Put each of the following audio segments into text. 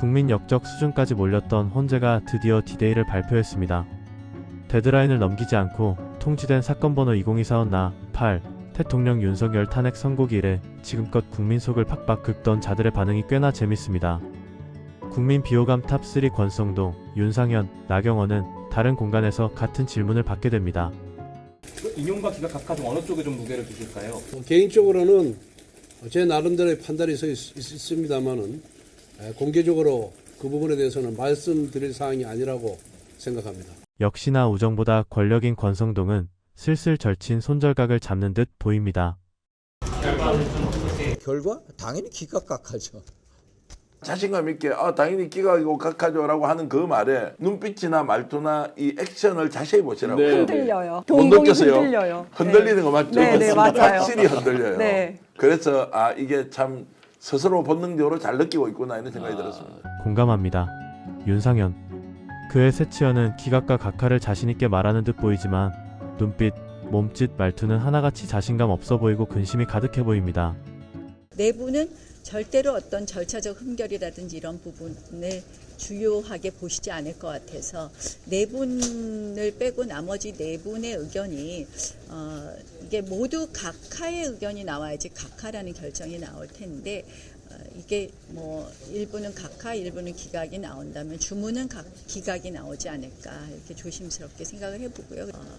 국민 역적 수준까지 몰렸던 헌재가 드디어 디데이를 발표했습니다. 데드라인을 넘기지 않고 통지된 사건 번호 2024나 8 대통령 윤석열 탄핵 선고기 이래 지금껏 국민 속을 팍팍 긁던 자들의 반응이 꽤나 재밌습니다. 국민 비호감 탑3 권성동, 윤상현, 나경원은 다른 공간에서 같은 질문을 받게 됩니다. 인용과 기각 각하 중 어느 쪽에 좀 무게를 두실까요? 어, 개인적으로는 제 나름대로의 판단이 있, 있습니다만은 공개적으로 그 부분에 대해서는 말씀드릴 사항이 아니라고 생각합니다. 역시나 우정보다 권력인 권성동은 슬슬 절친 손절각을 잡는 듯 보입니다. 결과 당연히 기각각하죠. 자신감 있게 아 당연히 기각이고 각하죠라고 하는 그 말에 눈빛이나 말투나 이 액션을 자세히 보시라고 요 흔들려요. 못 동공이 느꼈어요? 흔들려요. 흔들리는 네. 거 맞죠? 네, 네, 맞아요. 확실히 흔들려요. 네. 그래서 아 이게 참 스스로 본능적으로 잘 느끼고 있구나 이런 생각이 들었습니다. 공감합니다. 윤상현. 그의 세치어는 기각과 각하를 자신있게 말하는 듯 보이지만 눈빛, 몸짓, 말투는 하나같이 자신감 없어 보이고 근심이 가득해 보입니다. 내부는 절대로 어떤 절차적 흠결이라든지 이런 부분을 주요하게 보시지 않을 것 같아서 네 분을 빼고 나머지 네 분의 의견이 어, 이게 모두 각하의 의견이 나와야지 각하라는 결정이 나올 텐데 어, 이게 뭐 일부는 각하, 일부는 기각이 나온다면 주문은 각, 기각이 나오지 않을까 이렇게 조심스럽게 생각을 해보고요. 어,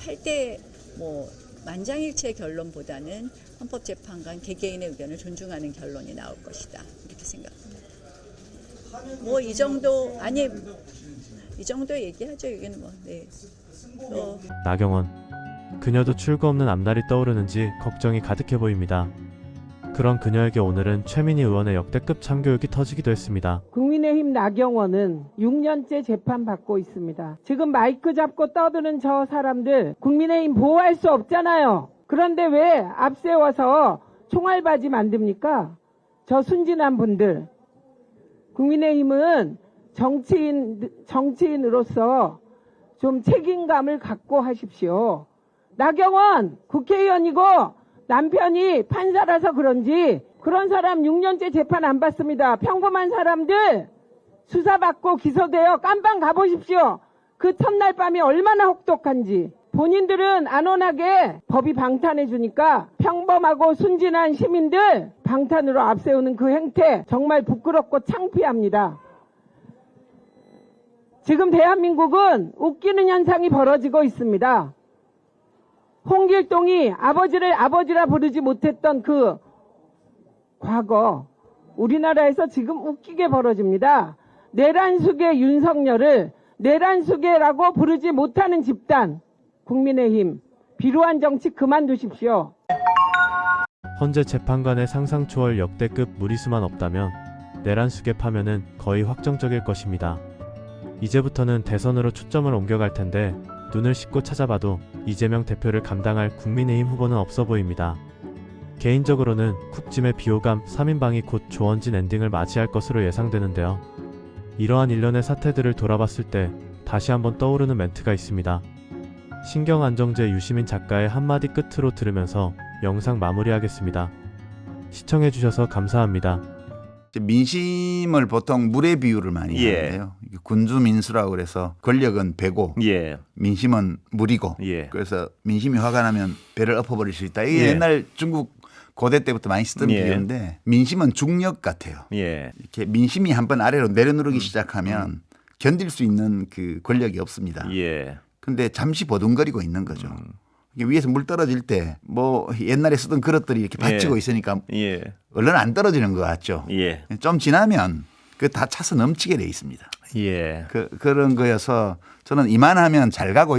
8대 뭐 만장일치의 결론보다는 헌법재판관 개개인의 의견을 존중하는 결론이 나올 것이다 이렇게 생각합니다. 뭐 이 정도 아니 이 정도 얘기하죠 여기는 뭐 네. 또 나경원. 그녀도 출구 없는 앞날이 떠오르는지 걱정이 가득해 보입니다. 그런 그녀에게 오늘은 최민희 의원의 역대급 참교육이 터지기도 했습니다. 국민의 힘 나경원은 6년째 재판받고 있습니다. 지금 마이크 잡고 떠드는 저 사람들 국민의힘 보호할 수 없잖아요. 그런데 왜 앞세워서 총알바지 만듭니까? 저 순진한 분들. 국민의힘은 정치인, 정치인으로서 좀 책임감을 갖고 하십시오. 나경원 국회의원이고 남편이 판사라서 그런지 그런 사람 6년째 재판 안 받습니다. 평범한 사람들 수사받고 기소되어 깜빵 가보십시오. 그 첫날 밤이 얼마나 혹독한지. 본인들은 안온하게 법이 방탄해 주니까 평범하고 순진한 시민들 방탄으로 앞세우는 그 행태 정말 부끄럽고 창피합니다. 지금 대한민국은 웃기는 현상이 벌어지고 있습니다. 홍길동이 아버지를 아버지라 부르지 못했던 그 과거 우리나라에서 지금 웃기게 벌어집니다. 내란숙의 윤석열을 내란숙의라고 부르지 못하는 집단 국민의힘 비루한 정치 그만두십시오. 헌재 재판관의 상상 초월 역대급 무리수만 없다면 내란숙의 파면은 거의 확정적일 것입니다. 이제부터는 대선으로 초점을 옮겨갈 텐데 눈을 씻고 찾아봐도 이재명 대표를 감당할 국민의힘 후보는 없어 보입니다. 개인적으로는 쿡짐의 비호감 3인방이 곧 조원진 엔딩을 맞이할 것으로 예상되는데요. 이러한 일련의 사태들을 돌아봤을 때 다시 한번 떠오르는 멘트가 있습니다. 신경안정제 유시민 작가의 한마디 끝으로 들으면서 영상 마무리하겠습니다. 시청해주셔서 감사합니다. 민심을 보통 물의 비유를 많이 예. 하는데요. 군주민수라고 그래서 권력은 배고 예. 민심은 물이고 예. 그래서 민심이 화가 나면 배를 엎어버릴 수 있다. 이게 예. 옛날 중국 고대 때부터 많이 쓰던 예. 비유인데 민심은 중력 같아요. 예. 이렇게 민심이 한번 아래로 내려누르기 시작하면 견딜 수 있는 그 권력이 없습니다. 예. 근데 잠시 보둥거리고 있는 거죠. 이게 위에서 물 떨어질 때 뭐 옛날에 쓰던 그릇들이 이렇게 받치고 예. 있으니까 예. 얼른 안 떨어지는 것 같죠. 예. 좀 지나면 그 다 차서 넘치게 돼 있습니다. 예. 그, 그런 거여서 저는 이만하면 잘 가고 있다.